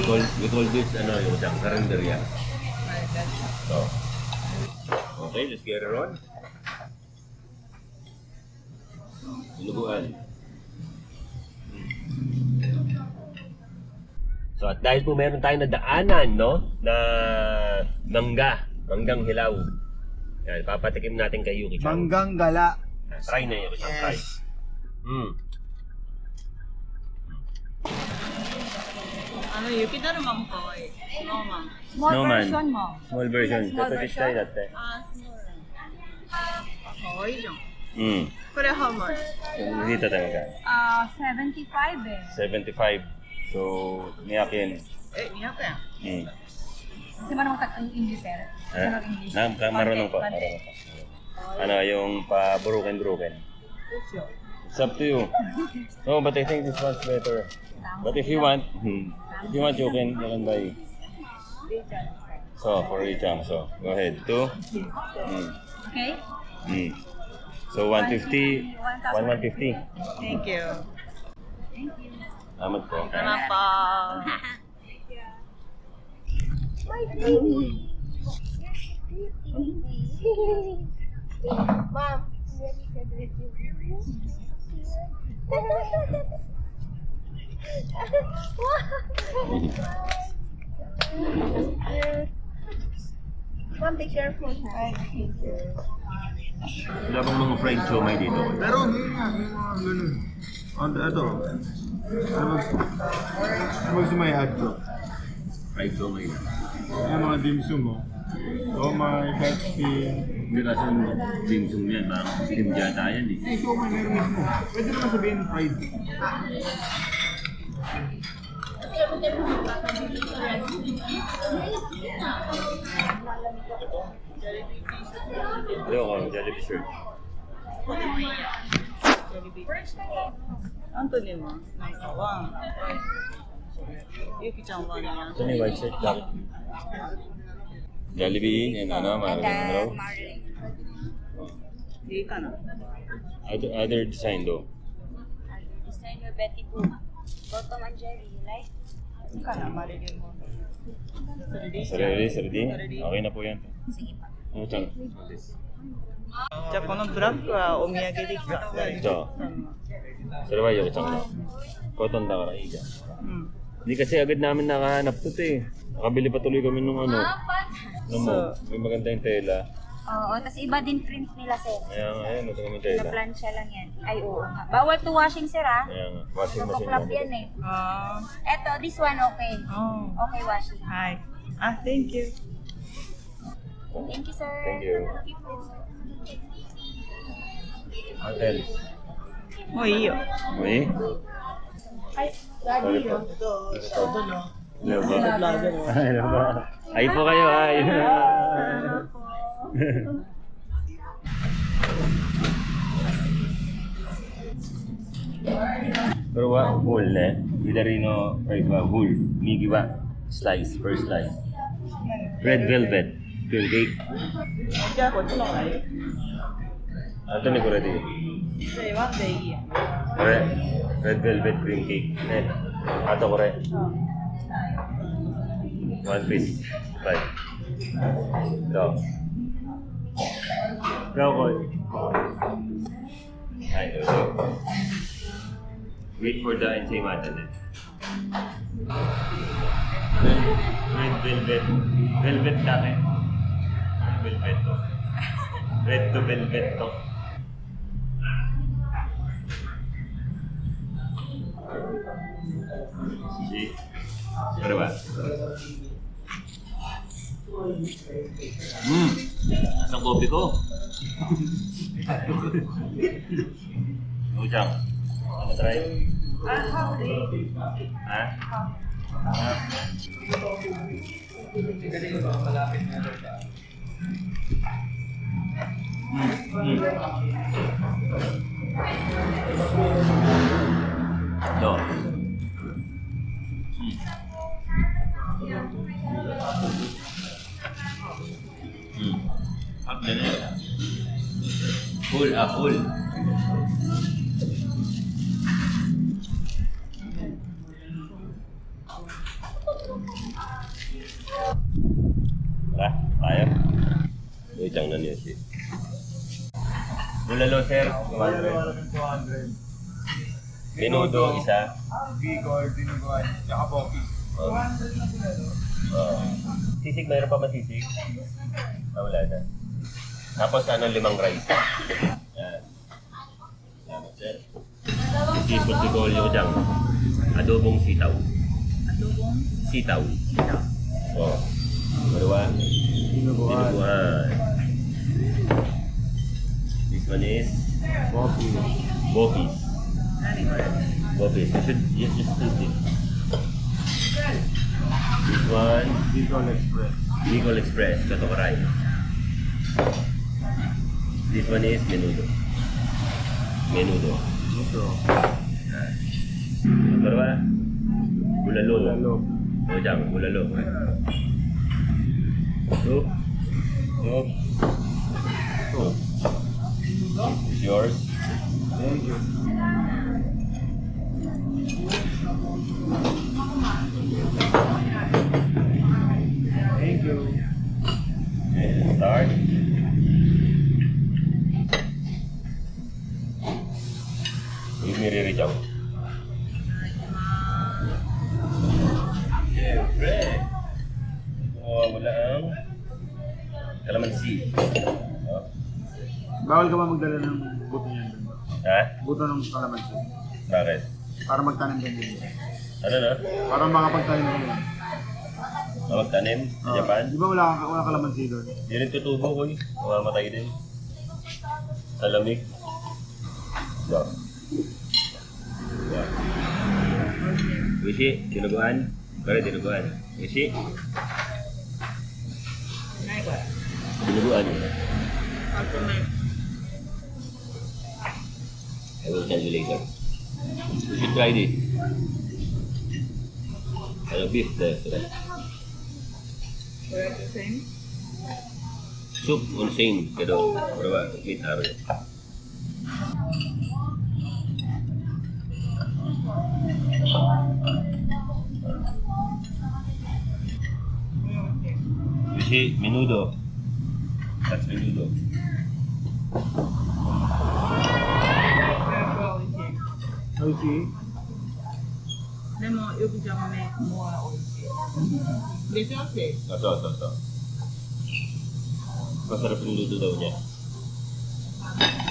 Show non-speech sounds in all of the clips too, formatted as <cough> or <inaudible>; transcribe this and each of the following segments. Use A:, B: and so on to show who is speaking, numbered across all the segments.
A: We call, we call this, ano, yung isang karinderya. So, okay, let's get it on. Inuguan. So at dahil po meron tayong nadaanan, no, na mangga, manggang hilaw. Yan, papatikim natin kay Yuki. Chan.
B: Manggang gala.
A: Try na Yuki. Chan, Try.
B: Yes.
A: Mm.
C: Ano, Yuki Daruma mo kawai. No, ma'am.
D: Small
A: Snowman.
D: version mo.
A: Small version.
D: Small
A: That's what
D: version?
A: try that. eh.
C: あー、そう可愛いじゃん。
A: Mm.
C: これ how much?
A: Yung hita talaga.
D: Ah, 75 eh.
A: 75. So, niyak yun.
C: え、200円
A: Mm.
D: Kasi marunong ka ang English eh.
A: Ha?
D: Marunong English.
A: Na, ka, marunong pa.
D: Konti,
A: Marunong pa. Ano, yung pa broken broken.
C: どうしよう。
A: It's up to you. No, <laughs> but I think this one's better. But if you want, hmm, if you want, you can, you can buy. So, for Richang, so, go ahead. Two. Mm.
D: Okay?
A: Mm. So, 150. 150.
C: Thank you.
A: Salamat po.
C: Salamat po. <laughs>
E: Mom, ready to dress you. <laughs> Mom, be careful.
A: Wala bang mga fried siomay dito?
B: Pero ano yun nga, may mga ganun. Ano, ito. Ano mag, ano mag sumayad ko?
A: Fried siomay.
B: Yung mga dim sum mo. Oh my Pepsi.
A: Hindi kasi yung dim sum yan, parang steam jata yan eh.
B: Eh, show man meron mismo. Pwede naman sabihin fried.
A: Ayoko, Jollibee shirt.
C: Anthony mo? Nice. Oh, wow. Yuki-chan
A: ba na yan? Anthony white shirt lang. Jollibee and ano,
D: Marlin.
C: Marlin. Hindi ka na.
A: Other, other design though.
D: Other design, Betty Boop. Bottom and Jerry, like?
C: いいかなマリリンも。それでいいじゃん
A: Sarili, sarili. Okay na po yan.
D: Sige pa.
A: Ano siyang?
C: じゃあこのブラックはお土産でいいか。
A: Ito.
C: うん。
A: それはよくちゃんの。Cotton daからいいじゃん。
C: うん。
A: Hindi kasi agad namin nakahanap to eh. Nakabili pa tuloy kami nung ano. Ano mo, may magandang tela.
D: Oo, tapos iba din print nila, sir.
A: Ayan, ayan, ito naman tayo.
D: Na-plancha lang yan. Ay, oo nga. Bawal to washing, sir, ah.
A: Ayan, washing machine. Napoklap
D: yan, eh.
C: Oh.
D: Eto, this one, okay.
C: Oh.
D: Okay washing.
C: Ay. Ah, thank you.
D: Thank you, sir.
A: Thank you. Hotel.
C: Muy iyo. Muy? Ay, lagi
A: yun.
D: Ito,
A: ito, ito, no? Hello po. Oh. Hello po. Ay po kayo, ay. <laughs> Pero wa whole eh. Guidarino price wa whole. Migi wa slice per slice. Red velvet curl cake. Kya ko
C: tulo na eh. Ato ni kore di. Sa iwa
A: dei. Red velvet cream cake. Eh. Ato kore. One piece. Right. So. Ikaw ko. Ay, ito. Wait for the ensaymada din. Red, velvet. Velvet dati. Velvet to. Red to velvet to. Sí. Pero ba? Hmm. Asang kopi ko? Ujang. Ano try? Ha? Ha? Hmm. Hmm. Do. Hmm. Up din eh. Full, ah. Tara, tayo. Wait lang na niya si. Bulalo, sir. 200.
B: 200.
A: Menudo, isa.
B: Bicol, dinuguan, tsaka poppy.
A: Oh. Oh. Sisig, mayroon pa masisig? Ah, wala na. Tapos ano, limang rice. Yan. Yan, sir. Sipot ni Golyo dyan. Adobong sitaw.
C: Adobong?
A: Sitaw. Sitaw. Oh. Dalawa.
B: Dinuguan.
A: This one is. Bopis.
C: Ba?
A: Bopis. You should you just taste it. This one,
B: Bicol Express.
A: Bicol Express, Katokoray. This one is menudo. Menudo.
B: Ito.
A: Dalawa. Bulalo.
B: Lalo.
A: O dyan, bulalo. Soup. Soup. Soup. It's yours.
B: Thank you.
A: Chow. Siyempre. Oh, wala ang kalamansi. Oh.
B: Bawal ka ba magdala ng buto niyan?
A: Ha?
B: Buto ng kalamansi.
A: Bakit?
B: Para magtanim din din.
A: Ano na?
B: Para makapagtanim din.
A: Magtanim sa
B: Ah,
A: Japan?
B: Di ba wala, wala kalamansi doon?
A: Di rin tutubo ko eh. Mamamatay din. Sa lamig. Yeah. Yeah. Wishi, dinuguan. Pare, dinuguan. Wishi,
C: Nay ba?
A: dinuguan.
C: Ako may
A: I will tell you later. You should try this. Ano, beef there.
C: correct the same?
A: Soup on same. Pero, pero ba, meat araw. You see, menudo. That's menudo.
C: Very well, okay.
B: 美味しい
C: でもよくじゃがめもう美味しい。でしょって。
A: Ito, ito, ito. Masarap yung luto daw niya.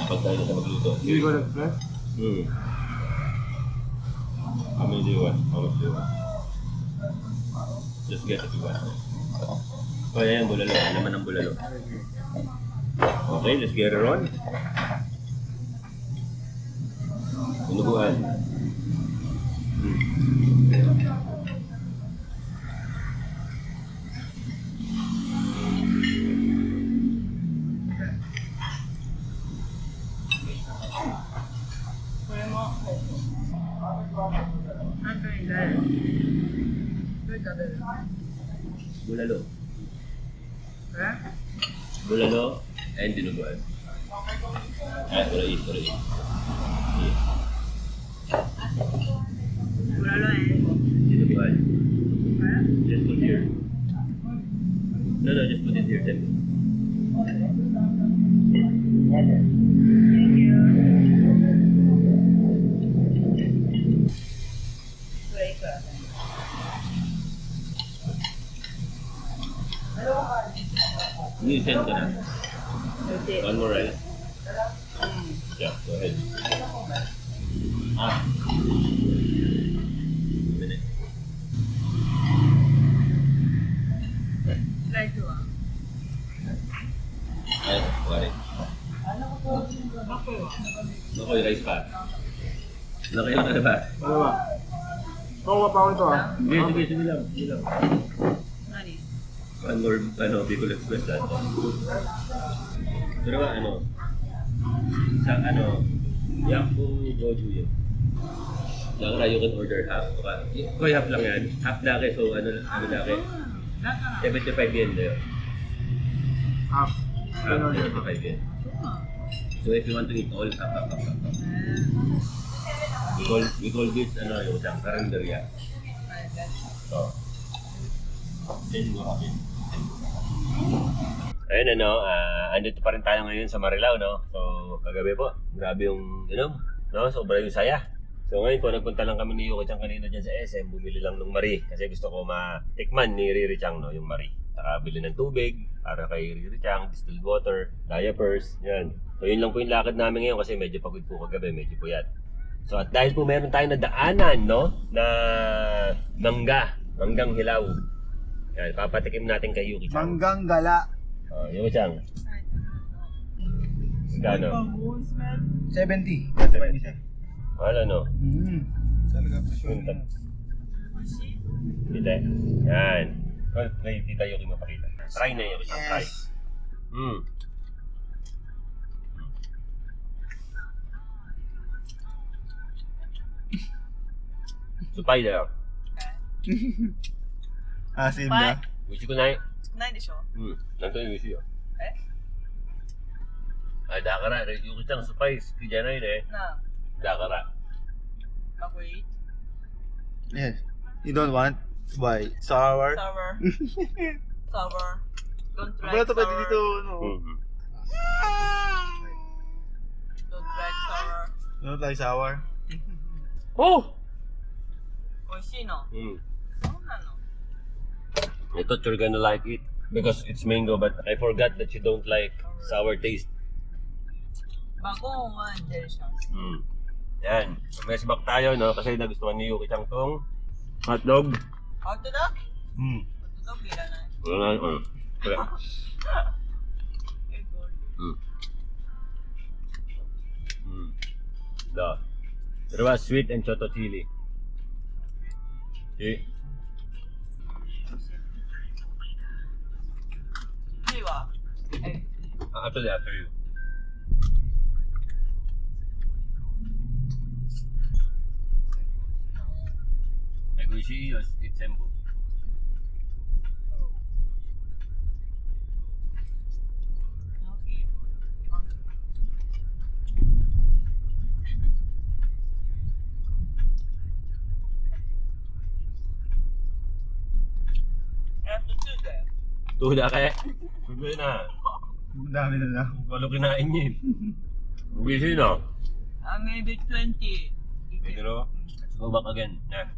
A: Kapag tayo na sa magluto.
B: Bicol Express?
A: Hmm. How many do you want? How much do you want? Just get if you want. Oh, yan yung bulalo. Ang Laman ng bulalo. Okay, let's get it on. Inuguan. Hmm. Bulalo. Bulalo and dinuguan. Ah, wala is, wala is. Yeah. Dinuguan. Just put here. No, no, just put it here. Then. Ah. Minute. Ay, wari. Ako yung rice pa. Laki yung ano ba?
B: Ano ba? Kuha pa ako ito ah.
A: Sige, sige, sige lang. Sige lang. More, ano, Bicol Express lahat. Pero ano, sa ano, Yaku Goju yun. Lang you can order half. Okay. Koy half lang yan. Half laki, so ano, ano laki? 75 yen na yun.
B: Half.
A: Half,
B: Ano yun?
A: 75 yen. So if you want to eat all, half, half, half, half. We call, we call this, ano, yung isang karinderya. So, Ayun ano, ah andito pa rin tayo ngayon sa Marilao, no? So, kagabi po, grabe yung inom, no? Sobra yung saya. So ngayon po, nagpunta lang kami ni Yuko Chang kanina dyan sa SM, bumili lang ng Marie. Kasi gusto ko matikman ni Riri Chang, no? Yung Marie. Saka bili ng tubig para kay Riri Chang, distilled water, diapers, yan. So yun lang po yung lakad namin ngayon kasi medyo pagod po kagabi, medyo puyat. So at dahil po meron tayong nadaanan, no? Na mangga, manggang hilaw. Yan, papatikim natin kay Yuki Chang.
B: Manggang gala.
A: Oh, Yuki Chang. Magkano?
B: 70. Kaya siya.
A: Wala no.
B: Mm. Talaga presyo.
A: Punta. Tita. Yan. Oh, Kay Tita Yuki mapakita. Try na Yuki Chang, try.
B: Yes.
A: Hmm. Spider. <laughs>
B: Asim
C: Bye.
B: na.
A: 美味しくない
C: ないでしょ
A: うん。なんとも美味しいよ。
C: え
A: あ、だから、ゆきちゃんスパイ好きじゃないね。
C: な
A: だから。
C: あ、かっこいい
B: Yes. You don't want? Why? Sour?
C: Sour. <laughs> Sour. Don't try
B: Wala to pwede
C: sour.
B: dito, no?
A: うん。
C: Don't try sour.
B: You don't like sour? <laughs>
A: お
C: 美味しいの
A: うん。
C: そうなの
A: I thought you're gonna like it because it's mango, but I forgot that you don't like sour taste.
C: バゴンはデリシャス。
A: Mm. Yan. Flashback tayo, no? Kasi nagustuhan ni Yuki Chang tong hotdog.
C: Hotdog? Hmm. Hotdog, bila na.
A: Wala na. Uh, wala. <laughs> hmm. Hmm. Da. Pero sweet and choto chili. Okay. Hey. Actually, ah, after you.
C: Two then.
A: Tula kaya. Sabi na.
B: Ang dami na lang.
A: Walo kinain niya eh. Eguishi no?
C: Uh, maybe 20.
A: Pero, let's go back again. Yeah.